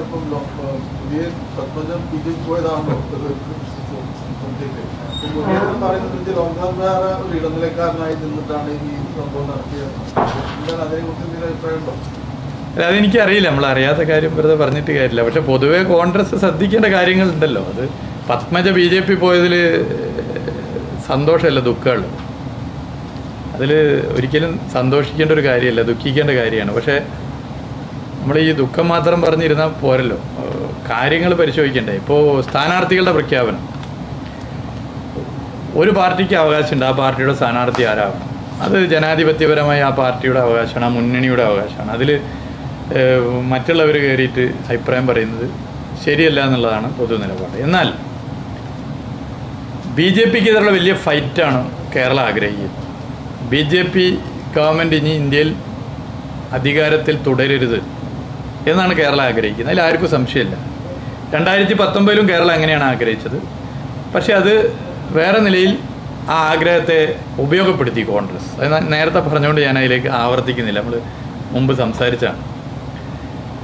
തന്നെ ഇപ്പം പുതിയ പത്മജൻ ബി ജെ പി പോയതാണല്ലോ പറയുന്നത് ലോക്നാഥ് ഒരു ഇടനിലക്കാരനായി നിന്നിട്ടാണ് ഈ സംഭവം നടത്തിയത്. എന്താണ് അതിനെക്കുറിച്ച് എന്തെങ്കിലും അഭിപ്രായമുണ്ടോ? അല്ല, അതെനിക്ക് അറിയില്ല നമ്മൾ അറിയാത്ത കാര്യം വെറുതെ പറഞ്ഞിട്ട് കാര്യമില്ല. പക്ഷെ പൊതുവെ കോൺഗ്രസ് ശ്രദ്ധിക്കേണ്ട കാര്യങ്ങളുണ്ടല്ലോ. അത് പത്മജ ബി ജെ പി പോയതിൽ സന്തോഷമല്ല ദുഃഖമുള്ളൂ അതിൽ ഒരിക്കലും സന്തോഷിക്കേണ്ട ഒരു കാര്യമല്ല ദുഃഖിക്കേണ്ട കാര്യമാണ്. പക്ഷേ നമ്മൾ ഈ ദുഃഖം മാത്രം പറഞ്ഞിരുന്നാൽ പോരല്ലോ. കാര്യങ്ങൾ പരിശോധിക്കണ്ടേ? ഇപ്പോൾ സ്ഥാനാർത്ഥികളുടെ പ്രഖ്യാപനം. ഒരു പാർട്ടിക്ക് അവകാശമുണ്ട് ആ പാർട്ടിയുടെ സ്ഥാനാർത്ഥി ആരാകും അത് ജനാധിപത്യപരമായി ആ പാർട്ടിയുടെ അവകാശമാണ് ആ മുന്നണിയുടെ അവകാശമാണ്. അതിൽ മറ്റുള്ളവർ കയറിയിട്ട് അഭിപ്രായം പറയുന്നത് ശരിയല്ല എന്നുള്ളതാണ് പൊതു നിലപാട്. എന്നാൽ ബി ജെ പിക്ക് എതിരുള്ള വലിയ ഫൈറ്റാണ് കേരളം ആഗ്രഹിക്കുന്നത്. ബി ജെ പി ഗവൺമെന്റ് ഇനി ഇന്ത്യയിൽ അധികാരത്തിൽ തുടരരുത്. എന്നാണ് കേരളം ആഗ്രഹിക്കുന്നത്. അതിൽ ആർക്കും സംശയമില്ല. രണ്ടായിരത്തി പത്തൊമ്പതിലും കേരളം അങ്ങനെയാണ് ആഗ്രഹിച്ചത്. പക്ഷേ അത് വേറെ നിലയിൽ ആ ആഗ്രഹത്തെ ഉപയോഗപ്പെടുത്തി കോൺഗ്രസ്. അത് നേരത്തെ പറഞ്ഞുകൊണ്ട് ഞാൻ അതിലേക്ക് ആവർത്തിക്കുന്നില്ല. നമ്മൾ മുമ്പ് സംസാരിച്ചാണ്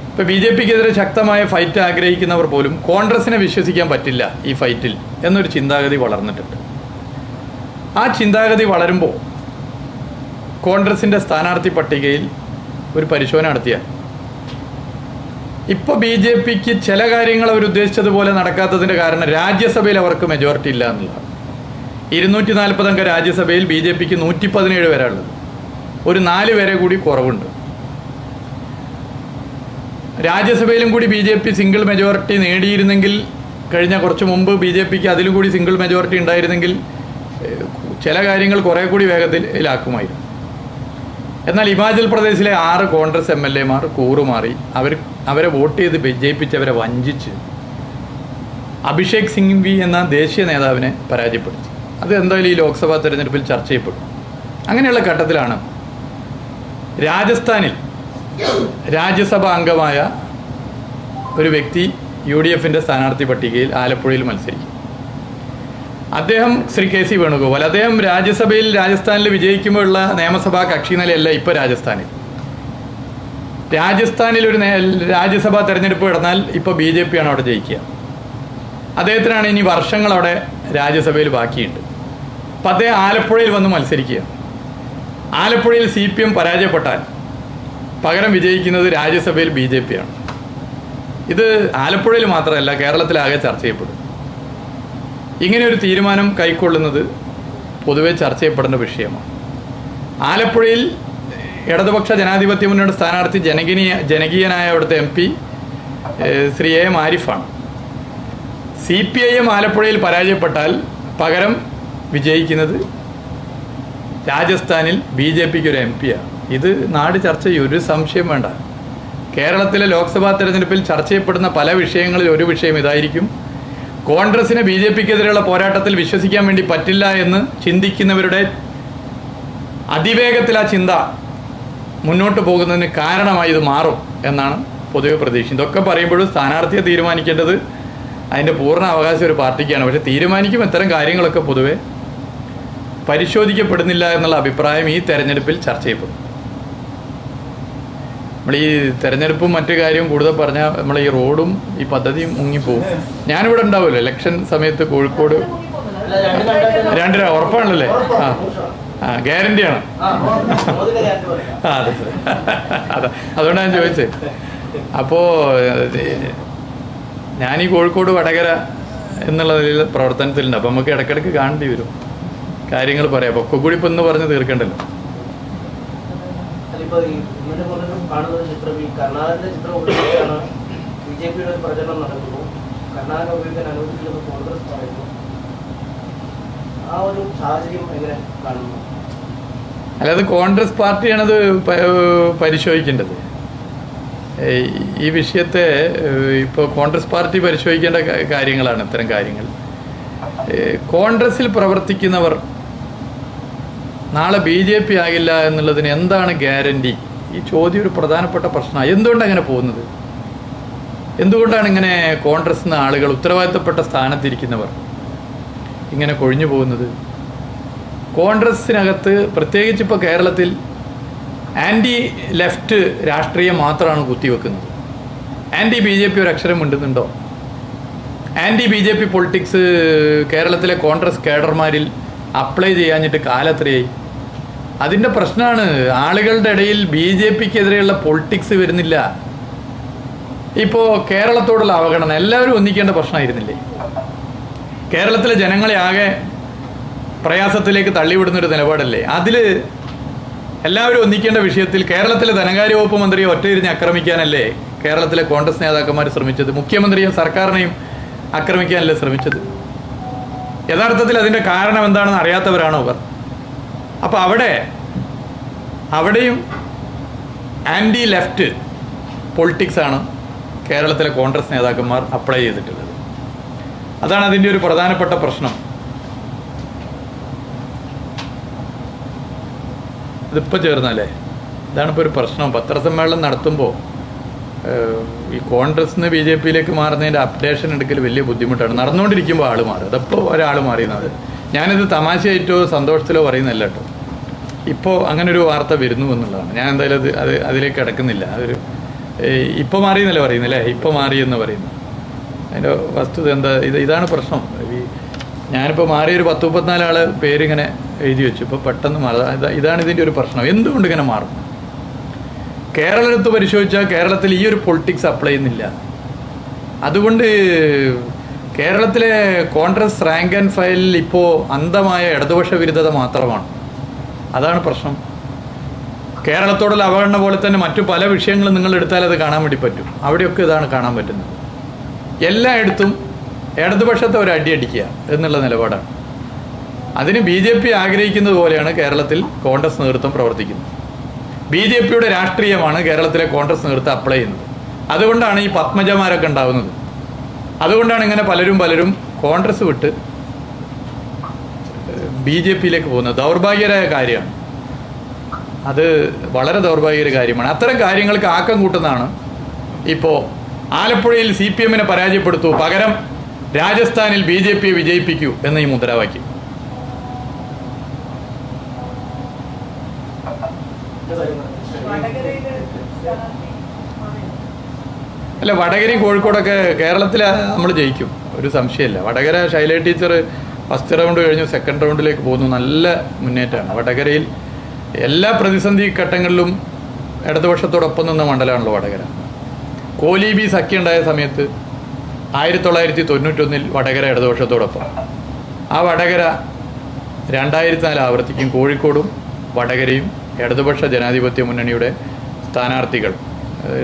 ഇപ്പോൾ ബി ജെ പിക്കെതിരെ ശക്തമായ ഫൈറ്റ് ആഗ്രഹിക്കുന്നവർ പോലും കോൺഗ്രസിനെ വിശ്വസിക്കാൻ പറ്റില്ല ഈ ഫൈറ്റിൽ എന്നൊരു ചിന്താഗതി വളർന്നിട്ടുണ്ട്. ആ ചിന്താഗതി വളരുമ്പോൾ കോൺഗ്രസിന്റെ സ്ഥാനാർത്ഥി പട്ടികയിൽ ഒരു പരിശോധന നടത്തിയാൽ ഇപ്പോൾ ബി ജെ പിക്ക് ചില കാര്യങ്ങൾ അവർ ഉദ്ദേശിച്ചതുപോലെ നടക്കാത്തതിന്റെ കാരണം രാജ്യസഭയിൽ അവർക്ക് മെജോറിറ്റി ഇല്ല എന്നുള്ളതാണ്. ഇരുന്നൂറ്റി നാൽപ്പതംഗ രാജ്യസഭയിൽ ബി ജെ പിക്ക് നൂറ്റി പതിനേഴ് വരെ ഉള്ളത്. ഒരു നാല് വരെ കൂടി കുറവുണ്ട്. രാജ്യസഭയിലും കൂടി B J P single majority നേടിയിരുന്നെങ്കിൽ കഴിഞ്ഞ കുറച്ച് മുമ്പ് ബി ജെ പിക്ക് അതിലും കൂടി സിംഗിൾ മെജോറിറ്റി ഉണ്ടായിരുന്നെങ്കിൽ ചില കാര്യങ്ങൾ കുറേ കൂടി വേഗത്തിലാക്കുമായിരുന്നു എന്നാൽ ഹിമാചൽ പ്രദേശിലെ ആറ് കോൺഗ്രസ് എം എൽ എമാർ കൂറുമാറി അവർ അവരെ വോട്ട് ചെയ്ത് വിജയിപ്പിച്ചവരെ വഞ്ചിച്ച് അഭിഷേക് സിംഗ് വി എന്ന ദേശീയ നേതാവിനെ പരാജയപ്പെടുത്തി. അത് എന്തായാലും ഈ ലോക്സഭാ തെരഞ്ഞെടുപ്പിൽ ചർച്ച ചെയ്യപ്പെടും. അങ്ങനെയുള്ള ഘട്ടത്തിലാണ് രാജസ്ഥാനിൽ രാജ്യസഭാ അംഗമായ ഒരു വ്യക്തി യു ഡി എഫിന്റെ സ്ഥാനാർത്ഥി പട്ടികയിൽ ആലപ്പുഴയിൽ മത്സരിക്കും. അദ്ദേഹം ശ്രീ കെ സി വേണുഗോപാൽ. അദ്ദേഹം രാജ്യസഭയിൽ രാജസ്ഥാനിൽ വിജയിക്കുമ്പോഴുള്ള നിയമസഭാ കക്ഷി നിലയല്ല ഇപ്പോൾ രാജസ്ഥാനിൽ. രാജസ്ഥാനിൽ ഒരു രാജ്യസഭാ തെരഞ്ഞെടുപ്പ് നടന്നാൽ ഇപ്പോൾ ബി ജെ പി ആണ് അവിടെ ജയിക്കുക. അദ്ദേഹത്തിനാണ് ഇനി വർഷങ്ങൾ അവിടെ രാജ്യസഭയിൽ ബാക്കിയുണ്ട്. അപ്പം അദ്ദേഹം ആലപ്പുഴയിൽ വന്ന് മത്സരിക്കുക. ആലപ്പുഴയിൽ സി പി എം പരാജയപ്പെട്ടാൽ പകരം വിജയിക്കുന്നത് രാജ്യസഭയിൽ ബി ജെ പി ആണ് ഇത് ആലപ്പുഴയിൽ മാത്രമല്ല കേരളത്തിലാകെ ചർച്ച ചെയ്യപ്പെടും. ഇങ്ങനെ ഒരു തീരുമാനം കൈക്കൊള്ളുന്നത് പൊതുവെ ചർച്ച ചെയ്യപ്പെടേണ്ട വിഷയമാണ്. ആലപ്പുഴയിൽ ഇടതുപക്ഷ ജനാധിപത്യ മുന്നണിയുടെ സ്ഥാനാർത്ഥി ജനകീയ ജനകീയനായ അവിടുത്തെ എം പി ശ്രീ എ ആരിഫാണ് സി പി ഐ എം ആലപ്പുഴയിൽ പരാജയപ്പെട്ടാൽ പകരം വിജയിക്കുന്നത് രാജസ്ഥാനിൽ ബി ജെ പിക്ക് ഒരു എം പിയാണ് ഇത് നാട് ചർച്ച ചെയ്യും ഒരു സംശയം വേണ്ട. കേരളത്തിലെ ലോക്സഭാ തെരഞ്ഞെടുപ്പിൽ ചർച്ച ചെയ്യപ്പെടുന്ന പല വിഷയങ്ങളിൽ ഒരു വിഷയം ഇതായിരിക്കും. കോൺഗ്രസിന് ബി ജെ പിക്കെതിരെയുള്ള പോരാട്ടത്തിൽ വിശ്വസിക്കാൻ വേണ്ടി പറ്റില്ല എന്ന് ചിന്തിക്കുന്നവരുടെ അതിവേഗത്തിൽ ആ ചിന്ത മുന്നോട്ട് പോകുന്നതിന് കാരണമായി ഇത് മാറും എന്നാണ് പൊതുവെ പ്രതീക്ഷ. ഇതൊക്കെ പറയുമ്പോഴും സ്ഥാനാർത്ഥിയെ തീരുമാനിക്കേണ്ടത് അതിന്റെ പൂർണ അവകാശം ഒരു പാർട്ടിക്കാണ്. പക്ഷേ തീരുമാനിക്കും ഇത്തരം കാര്യങ്ങളൊക്കെ പൊതുവെ പരിശോധിക്കപ്പെടുന്നില്ല എന്നുള്ള അഭിപ്രായം ഈ തെരഞ്ഞെടുപ്പിൽ ചർച്ച ചെയ്യപ്പെടും. നമ്മൾ ഈ തെരഞ്ഞെടുപ്പും മറ്റു കാര്യവും കൂടുതൽ പറഞ്ഞാൽ നമ്മൾ ഈ റോഡും ഈ പദ്ധതിയും മുങ്ങിപ്പോവും. ഞാനിവിടെ ഉണ്ടാവുമല്ലോ. ഇലക്ഷൻ സമയത്ത് കോഴിക്കോട് രണ്ടര ഉറപ്പാണല്ലേ? ആ. ആ ഗ്യാരണ്ടിയാണ്. ആ അതെ. അതെ അതുകൊണ്ടാണ് ഞാൻ ചോദിച്ചത് അപ്പോൾ ഞാൻ ഈ കോഴിക്കോട് വടകര എന്നുള്ള നിലയിൽ പ്രവർത്തനത്തിലുണ്ട്. അപ്പം നമുക്ക് ഇടയ്ക്കിടയ്ക്ക് കാണേണ്ടി വരും. കാര്യങ്ങൾ പറയാം. അപ്പോൾ ഒക്കെ കൂടി ഇപ്പം ഇന്ന് പറഞ്ഞ് തീർക്കണ്ടല്ലോ ബി ജെ പിയുടെ പ്രചരണം നടക്കുന്നു. കർണാടക ഉപയോഗിക്കാൻ അനുവദിക്കില്ലെന്ന് കോൺഗ്രസ് പറയുന്നു. എങ്ങനെ കാണുന്നു. അല്ലാതെ കോൺഗ്രസ് പാർട്ടിയാണത് പരിശോധിക്കേണ്ടത്. ഈ വിഷയത്തെ ഇപ്പോൾ കോൺഗ്രസ് പാർട്ടി പരിശോധിക്കേണ്ട കാര്യങ്ങളാണ് ഇത്തരം കാര്യങ്ങൾ. കോൺഗ്രസിൽ പ്രവർത്തിക്കുന്നവർ നാളെ ബി ജെ പി ആകില്ല എന്നുള്ളതിന് എന്താണ് ഗ്യാരണ്ടി? ഈ ചോദ്യം ഒരു പ്രധാനപ്പെട്ട പ്രശ്നമാണ് എന്തുകൊണ്ടാണ് അങ്ങനെ പോകുന്നത്? എന്തുകൊണ്ടാണ് ഇങ്ങനെ കോൺഗ്രസ് എന്ന ആളുകൾ ഉത്തരവാദിത്തപ്പെട്ട സ്ഥാനത്തിരിക്കുന്നവർ ഇങ്ങനെ കൊഴിഞ്ഞു പോകുന്നത്. കോൺഗ്രസിനകത്ത് പ്രത്യേകിച്ച് ഇപ്പോൾ കേരളത്തിൽ ആന്റി ലെഫ്റ്റ് രാഷ്ട്രീയം മാത്രമാണ് കുത്തിവെക്കുന്നത്. ആന്റി ബി ജെ പി ഒരു അക്ഷരം മിണ്ടുന്നുണ്ടോ? Anti B J P politics കേരളത്തിലെ കോൺഗ്രസ് കേഡർമാരിൽ അപ്ലൈ ചെയ്യാഞ്ഞിട്ട് കാലത്രയായി? അതിന്റെ പ്രശ്നമാണ് ആളുകളുടെ ഇടയിൽ ബി ജെ പിക്കെതിരെയുള്ള പൊളിറ്റിക്സ് വരുന്നില്ല. ഇപ്പോൾ കേരളത്തോടുള്ള അവഗണന എല്ലാവരും ഒന്നിക്കേണ്ട പ്രശ്നമായിരുന്നില്ലേ? കേരളത്തിലെ ജനങ്ങളെ ആകെ പ്രയാസത്തിലേക്ക് തള്ളിവിടുന്നൊരു നിലപാടല്ലേ? അതിൽ എല്ലാവരും ഒന്നിക്കേണ്ട വിഷയത്തിൽ കേരളത്തിലെ ധനകാര്യ വകുപ്പ് മന്ത്രിയെ ഒറ്റയിരുന്ന് ആക്രമിക്കാനല്ലേ കേരളത്തിലെ കോൺഗ്രസ് നേതാക്കന്മാർ ശ്രമിച്ചത്? മുഖ്യമന്ത്രിയും സർക്കാരിനെയും ആക്രമിക്കാനല്ലേ ശ്രമിച്ചത്? യഥാർത്ഥത്തിൽ അതിന്റെ കാരണം എന്താണെന്ന് അറിയാത്തവരാണോ അവർ അപ്പോൾ അവിടെ അവിടെയും ആന്റി ലെഫ്റ്റ് പൊളിറ്റിക്സാണ് കേരളത്തിലെ കോൺഗ്രസ് നേതാക്കന്മാർ അപ്ലൈ ചെയ്തിട്ടുള്ളത്. അതാണ് അതിന്റെ ഒരു പ്രധാനപ്പെട്ട പ്രശ്നം. ഇതിപ്പോൾ ചേർന്നാലേ? ഇതാണ് ഇപ്പോൾ ഒരു പ്രശ്നം. പത്രസമ്മേളനം നടത്തുമ്പോൾ ഈ കോൺഗ്രസ് ബി ജെ പിയിലേക്ക് മാറുന്നതിന്റെ അപ്ഡേഷൻ എടുക്കൽ വലിയ ബുദ്ധിമുട്ടാണ്. നടന്നുകൊണ്ടിരിക്കുമ്പോൾ ആൾ മാറും. അതപ്പോൾ ഒരാൾ മാറിയുന്നത്. ഞാനിത് തമാശയായിട്ടോ സന്തോഷത്തിലോ പറയുന്നില്ല കേട്ടോ. ഇപ്പോൾ അങ്ങനെ ഒരു വാർത്ത വരുന്നു എന്നുള്ളതാണ്. ഞാൻ എന്തായാലും അത് അത് അതിലേക്ക് കിടക്കുന്നില്ല. അതൊരു ഇപ്പോൾ മാറിയെന്നല്ലേ പറയുന്നില്ലേ ഇപ്പോൾ മാറിയെന്ന് പറയുന്നു. അതിന്റെ വസ്തുത എന്താ? ഇത് ഇതാണ് പ്രശ്നം. ഈ ഞാനിപ്പോൾ മാറിയൊരു പത്ത് മുപ്പത്തിനാലാൾ പേരിങ്ങനെ എഴുതി വെച്ചു. ഇപ്പോൾ പെട്ടെന്ന് മാറുക ഇതാണ് ഇതിന്റെ ഒരു പ്രശ്നം. എന്തുകൊണ്ട് ഇങ്ങനെ മാറും? കേരളത്ത് പരിശോധിച്ചാൽ കേരളത്തിൽ ഈ ഒരു പൊളിറ്റിക്സ് അപ്ലൈ ചെയ്യുന്നില്ല. അതുകൊണ്ട് കേരളത്തിലെ കോൺഗ്രസ് റാങ്ക് ആൻഡ് ഫയലിൽ ഇപ്പോൾ അന്ധമായ ഇടതുപക്ഷ വിരുദ്ധത മാത്രമാണ്. അതാണ് പ്രശ്നം. കേരളത്തോടുള്ള അവഗണന പോലെ തന്നെ മറ്റു പല വിഷയങ്ങളും നിങ്ങൾ എടുത്താൽ അത് കാണാൻ വേണ്ടി പറ്റും. അവിടെയൊക്കെ ഇതാണ് കാണാൻ പറ്റുന്നത്. എല്ലായിടത്തും ഇടതുപക്ഷത്തെ ഒരു അടി അടിക്കുക എന്നുള്ള നിലപാടാണ്. അതിന് ബി ജെ പി ആഗ്രഹിക്കുന്നത് പോലെയാണ് കേരളത്തിൽ കോൺഗ്രസ് നേതൃത്വം പ്രവർത്തിക്കുന്നത്. ബി ജെ പിയുടെ രാഷ്ട്രീയമാണ് കേരളത്തിലെ കോൺഗ്രസ് നേതൃത്വം അപ്ലൈ ചെയ്യുന്നത്. അതുകൊണ്ടാണ് ഈ പത്മജമാരൊക്കെ ഉണ്ടാവുന്നത്. അതുകൊണ്ടാണ് ഇങ്ങനെ പലരും പലരും കോൺഗ്രസ് വിട്ട് ബി ജെ പിയിലേക്ക് പോകുന്നത്. ദൗർഭാഗ്യകരമായ കാര്യമാണ്. അത് വളരെ ദൗർഭാഗ്യകര കാര്യമാണ്. അത്തരം കാര്യങ്ങൾക്ക് ആക്കം കൂട്ടുന്നതാണ് ഇപ്പോൾ ആലപ്പുഴയിൽ സി പി എമ്മിനെ പരാജയപ്പെടുത്തൂ. പകരം രാജസ്ഥാനിൽ ബി ജെ പിയെ വിജയിപ്പിക്കൂ എന്ന ഈ മുദ്രാവാക്യം. അല്ല വടകരയും കോഴിക്കോടൊക്കെ കേരളത്തിൽ നമ്മൾ ജയിക്കും. ഒരു സംശയമില്ല. Vadakara Shaila teacher first round കഴിഞ്ഞു സെക്കൻഡ് റൗണ്ടിലേക്ക് പോകുന്നു. നല്ല മുന്നേറ്റമാണ്. വടകരയിൽ എല്ലാ പ്രതിസന്ധി ഘട്ടങ്ങളിലും ഇടതുപക്ഷത്തോടൊപ്പം നിന്ന മണ്ഡലമാണല്ലോ വടകര. കോലി ബി സഖ്യം ഉണ്ടായ സമയത്ത് ആയിരത്തി തൊള്ളായിരത്തി തൊണ്ണൂറ്റൊന്നിൽ വടകര ഇടതുപക്ഷത്തോടൊപ്പം. ആ വടകര രണ്ടായിരത്തി നാല് ആവർത്തിക്കും കോഴിക്കോടും വടകരയും ഇടതുപക്ഷ ജനാധിപത്യ മുന്നണിയുടെ സ്ഥാനാർത്ഥികൾ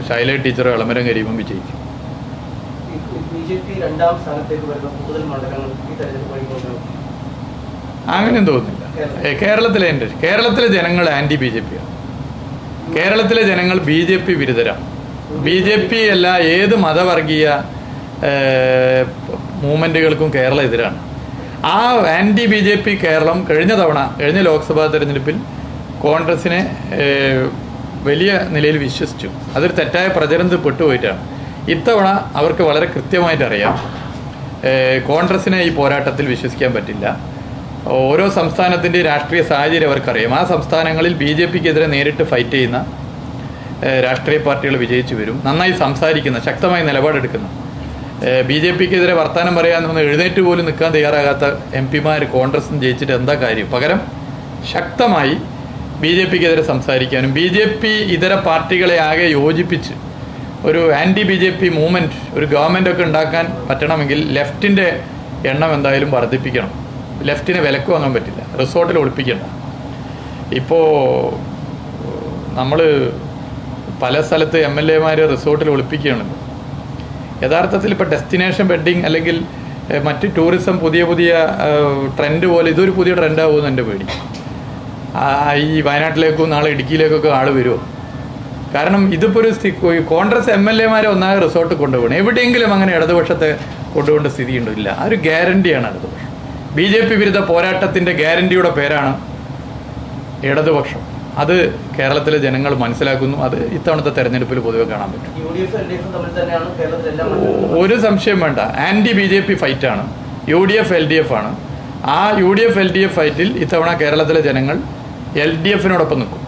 ശൈല ടീച്ചർ എളമരം കരീമും വിജയിക്കും അങ്ങനെ അങ്ങനെയും തോന്നുന്നില്ല. കേരളത്തിലെ എന്റെ കേരളത്തിലെ ജനങ്ങൾ ആന്റി ബി ജെ പിയാണ് കേരളത്തിലെ ജനങ്ങൾ ബി ജെ പി വിരുദ്ധരാണ്. ബി ജെ പി അല്ല ഏത് മതവർഗീയ മൂവ്മെന്റുകൾക്കും കേരളം എതിരാണ്. ആ anti B J P Keralam കഴിഞ്ഞ തവണ കഴിഞ്ഞ ലോക്സഭാ തെരഞ്ഞെടുപ്പിൽ കോൺഗ്രസിനെ വലിയ നിലയിൽ വിശ്വസിച്ചു. അതൊരു തെറ്റായ പ്രചരണത്തിൽ പെട്ടുപോയിട്ടാണ് ഇത്തവണ അവർക്ക് വളരെ കൃത്യമായിട്ട് അറിയാം. കോൺഗ്രസിനെ ഈ പോരാട്ടത്തിൽ വിശ്വസിക്കാൻ പറ്റില്ല. ഓരോ സംസ്ഥാനത്തിന്റെ രാഷ്ട്രീയ സാഹചര്യം അവർക്കറിയാം. ആ സംസ്ഥാനങ്ങളിൽ ബി ജെ പിക്കെതിരെ നേരിട്ട് ഫൈറ്റ് ചെയ്യുന്ന രാഷ്ട്രീയ പാർട്ടികൾ വിജയിച്ചു വരും. നന്നായി സംസാരിക്കുന്ന ശക്തമായ നിലപാടെടുക്കുന്ന. ബി ജെ പിക്കെതിരെ വർത്തമാനം പറയാമെന്ന് എഴുന്നേറ്റ് പോലും നിൽക്കാൻ തയ്യാറാകാത്ത എം പിമാർ കോൺഗ്രസും ജയിച്ചിട്ട് എന്താ കാര്യം? പകരം ശക്തമായി ബി ജെ പിക്കെതിരെ സംസാരിക്കാനും ബി ജെ പി ഇതര പാർട്ടികളെ ആകെ യോജിപ്പിച്ച് ഒരു anti B J P movement ഒരു ഗവൺമെന്റ് ഒക്കെ ഉണ്ടാക്കാൻ പറ്റണമെങ്കിൽ ലെഫ്റ്റിന്റെ എണ്ണം എന്തായാലും വർദ്ധിപ്പിക്കണം. ലെഫ്റ്റിനെ വിലക്ക് വാങ്ങാൻ പറ്റില്ല. റിസോർട്ടിൽ ഒളിപ്പിക്കണം ഇപ്പോൾ നമ്മൾ പല സ്ഥലത്ത് എം എൽ എമാർ റിസോർട്ടിൽ ഒളിപ്പിക്കുകയാണ്. യഥാർത്ഥത്തിൽ ഇപ്പോൾ ഡെസ്റ്റിനേഷൻ വെഡ്ഡിങ് അല്ലെങ്കിൽ മറ്റ് ടൂറിസം പുതിയ പുതിയ ട്രെൻഡ് പോലെ ഇതൊരു പുതിയ ട്രെൻഡാകുമെന്ന് എന്റെ പേടി. ഈ വയനാട്ടിലേക്കും നാളെ ഇടുക്കിയിലേക്കൊക്കെ ആൾ വരുമോ കാരണം ഇതിപ്പോൾ ഒരു കോൺഗ്രസ് എം എൽ എമാരെ ഒന്നാകെ റിസോർട്ട് കൊണ്ടുപോകണം. എവിടെയെങ്കിലും അങ്ങനെ ഇടതുപക്ഷത്തെ കൊണ്ടുപോകേണ്ട സ്ഥിതി ഇല്ല. ആ ഒരു ഗ്യാരണ്ടിയാണ് ഇടതുപക്ഷം. ബി ജെ പി വിരുദ്ധ പോരാട്ടത്തിന്റെ ഗ്യാരണ്ടിയുടെ പേരാണ് ഇടതുപക്ഷം. അത് കേരളത്തിലെ ജനങ്ങൾ മനസ്സിലാക്കുന്നു. അത് ഇത്തവണത്തെ തെരഞ്ഞെടുപ്പിൽ പൊതുവെ കാണാൻ പറ്റും. ഒരു സംശയം വേണ്ട. Anti B J P ഫൈറ്റാണ്. U D F L D F ആണ്. ആ U D F L D F ഫൈറ്റിൽ ഇത്തവണ കേരളത്തിലെ ജനങ്ങൾ എൽ ഡി എഫിനോടൊപ്പം നിൽക്കും.